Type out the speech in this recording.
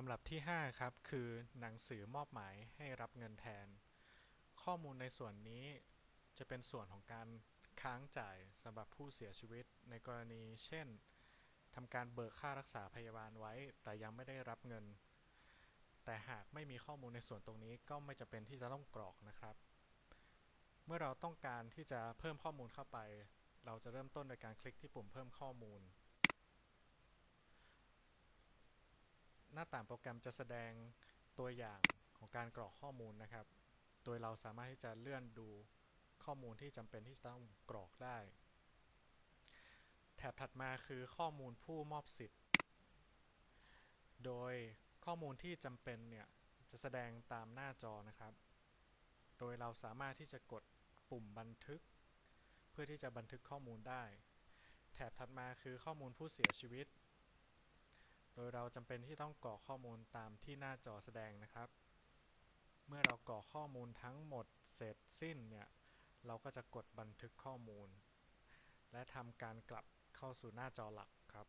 ลำดับที่ 5 ครับ คือหนังสือมอบหมายให้รับเงินแทน ข้อมูลในส่วนนี้จะเป็นส่วนของการค้างจ่ายสำหรับผู้เสียชีวิตในกรณีเช่นทำการเบิกค่ารักษาพยาบาลไว้ แต่ยังไม่ได้รับเงิน แต่หากไม่มีข้อมูลในส่วนตรงนี้ก็ไม่จำเป็นที่จะต้องกรอกนะครับ เมื่อเราต้องการที่จะเพิ่มข้อมูลเข้าไป เราจะเริ่มต้นโดยการคลิกที่ปุ่มเพิ่มข้อมูล น้าต่างโปรแกรมจะแสดงตัวอย่างของการกรอกข้อมูลนะครับ โดยเราสามารถที่จะเลื่อนดูข้อมูลที่จำเป็นที่จะต้องกรอกได้ แถบถัดมาคือข้อมูลผู้มอบสิทธิ์ โดยข้อมูลที่จำเป็นเนี่ยจะแสดงตามหน้าจอนะครับ โดยเราสามารถที่จะกดปุ่มบันทึก เพื่อที่จะบันทึกข้อมูลได้ แถบถัดมาคือข้อมูลผู้เสียชีวิต ดยเราจำเป็นที่ต้องกรอกข้อมูลตามที่หน้าจอแสดงนะครับ เมื่อเรากรอกข้อมูลทั้งหมดเสร็จสิ้นเนี่ยเราก็จะกดบันทึกข้อมูล และทำการกลับเข้าสู่หน้าจอหลักครับ